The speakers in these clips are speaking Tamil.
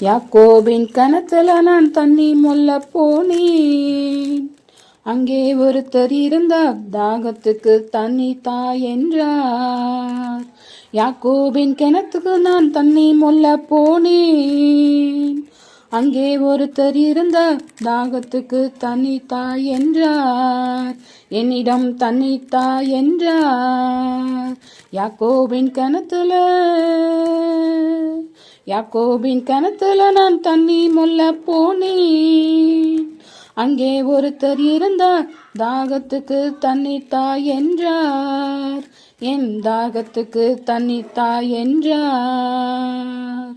யாக்கோபின் கணத்துல நான் தண்ணி மொல்ல போனேன். அங்கே ஒருத்தர் இருந்தார் தாகத்துக்கு தண்ணி தா என்றார். யாக்கோபின் கிணத்துக்கு நான் தண்ணி மொல்ல போனேன். அங்கே ஒருத்தர் இருந்தார் தாகத்துக்கு தண்ணி தா என்றார். என்னிடம் தண்ணி தா என்றார். யாக்கோபின் கிணத்துல யாக்கோபின் கிணத்துல நான் தண்ணி மொல்ல போனேன். அங்கே ஒருத்தர் இருந்தார் தாகத்துக்கு தண்ணி தா என்றார். என் தாகத்துக்கு தண்ணி தா என்றார்.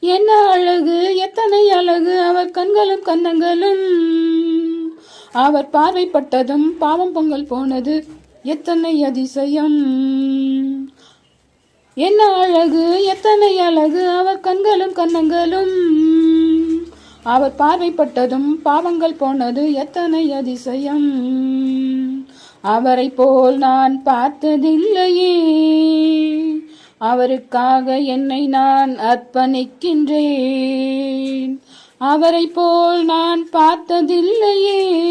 என்ன அழகு எத்தனை அழகு அவர் கண்களும் கன்னங்களும். அவர் பார்வைப்பட்டதும் பாவம் பொங்கல் போனது எத்தனை அதிசயம். என்ன அழகு எத்தனை அழகு அவர் கண்களும் கன்னங்களும். அவர் பார்வைப்பட்டதும் பாவங்கள் போனது எத்தனை அதிசயம். அவரை போல் நான் பார்த்ததில்லையே. அவருக்காக என்னை நான் அர்ப்பணிக்கின்றேன். அவரை போல் நான் பார்த்ததில்லையே.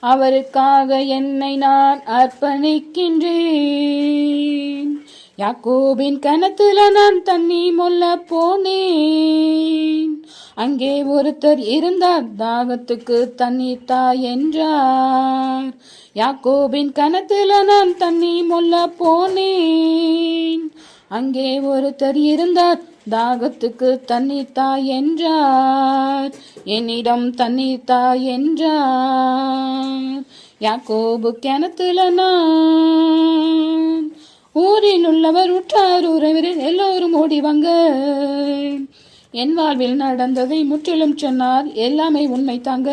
அவருக்காக என்னை நான் அர்ப்பணிக்கின்றேன். யாக்கோபின் கணத்துல நான் தண்ணி மொல்ல போனேன். அங்கே ஒருத்தர் இருந்தார் தாகத்துக்கு தண்ணி தா என்றார். யாக்கோபின் கணத்துல நான் தண்ணி மொல்ல போனேன். அங்கே ஒருத்தர் இருந்தார் தாகத்துக்கு தண்ணி தா என்றார். என்னிடம் தண்ணி தா என்றார். யாக்கோபு கிணத்துல நான் ஊரில் உள்ளவர் உற்றார் உறவினர் எல்லோரும் ஓடி வாங்க. என் வாழ்வில் நடந்ததை முற்றிலும் சொன்னார் எல்லாமே உண்மை தாங்க.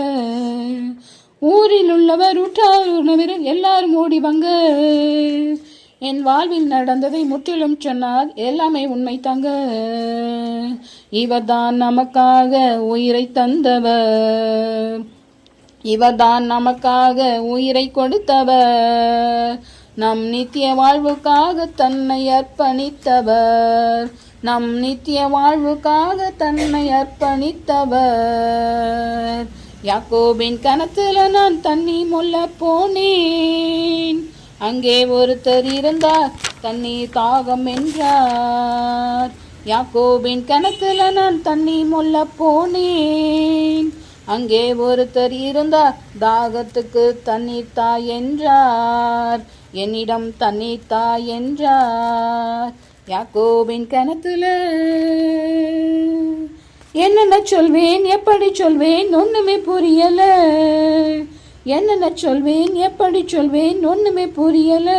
ஊரில் உள்ளவர் உற்றார் உறவினர் எல்லாரும் ஓடி வாங்க. என் வாழ்வில் நடந்ததை முற்றிலும் சொன்னார் எல்லாமே உண்மை தாங்க. இவர்தான் நமக்காக உயிரை தந்தவர். இவர்தான் நமக்காக உயிரை கொடுத்தவர். நம் நித்திய வாழ்வுக்காக தன்னை அர்ப்பணித்தவர். நம் நித்திய வாழ்வுக்காக தன்னை அர்ப்பணித்தவர். யாக்கோபின் கணத்துல நான் தண்ணி முல்ல போனேன். அங்கே ஒருத்தர் இருந்தார் தண்ணி தாகம் என்றார். யாக்கோபின் கணத்துல நான் தண்ணி முல்ல போனேன். அங்கே ஒருத்தர் இருந்தார் தாகத்துக்கு தண்ணீர் தா என்றார். என்னிடம் தண்ணீர் தா என்றார். யாக்கோபின் கணத்துல என்னென்ன சொல்வேன் எப்படி சொல்வேன் ஒண்ணுமே புரியல. என்னென்ன சொல்வேன் எப்படி சொல்வேன் ஒண்ணுமே புரியல.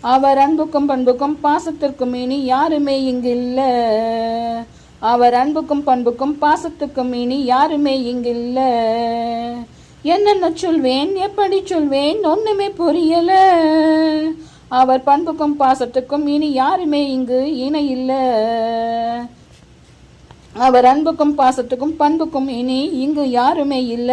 அவர் அன்புக்கும் பண்புக்கும் பாசத்திற்கும் இனி யாருமே இங்கு இல்ல அவர் அன்புக்கும் பண்புக்கும் பாசத்துக்கும் இனி யாருமே இங்கு என்னென்ன சொல்வேன்? எப்படி சொல்வேன்? ஒண்ணுமே புரியல. அவர் பண்புக்கும் பாசத்துக்கும் இனி யாருமே இங்கு இணை இல்ல. அவர் அன்புக்கும் பாசத்துக்கும் பண்புக்கும் இனி இங்கு யாருமே இல்ல.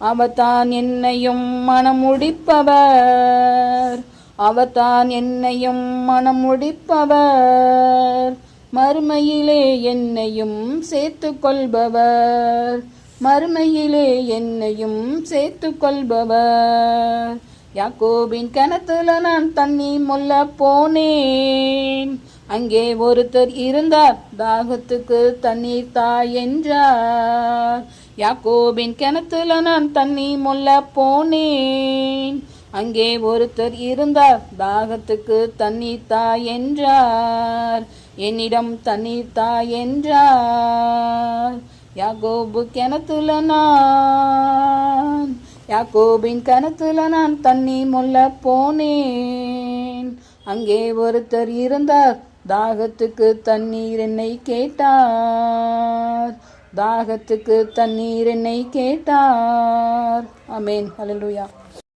அவதான் என்னையும் மனமுடிப்பவர் அவர் என்னையும் மனமுடிப்பவர் மறுமையிலே என்னையும் சேர்த்து கொள்பவர். மறுமையிலே என்னையும் சேர்த்து கொள்பவர் யாக்கோபின் கணத்துல நான் தண்ணி மொல்ல போனேன். அங்கே ஒருத்தர் இருந்தார் தாகத்துக்கு தண்ணீர் தா என்றார். யாக்கோபின் கிணத்துல நான் தண்ணி மொல்ல போனேன். அங்கே ஒருத்தர் இருந்தார் தாகத்துக்கு தண்ணீர் தா என்றார். என்னிடம் தண்ணீர் தா என்றார். யாகோபு கிணத்துல நான் யாக்கோபின் கணத்துல நான் தண்ணி மொல்ல போனேன். அங்கே ஒருத்தர் இருந்தார் தாகத்துக்கு தண்ணீர் என்னை கேட்டார். தாகத்துக்கு தண்ணீர் என்னை கேட்டார். அமேன் ஹalleluya.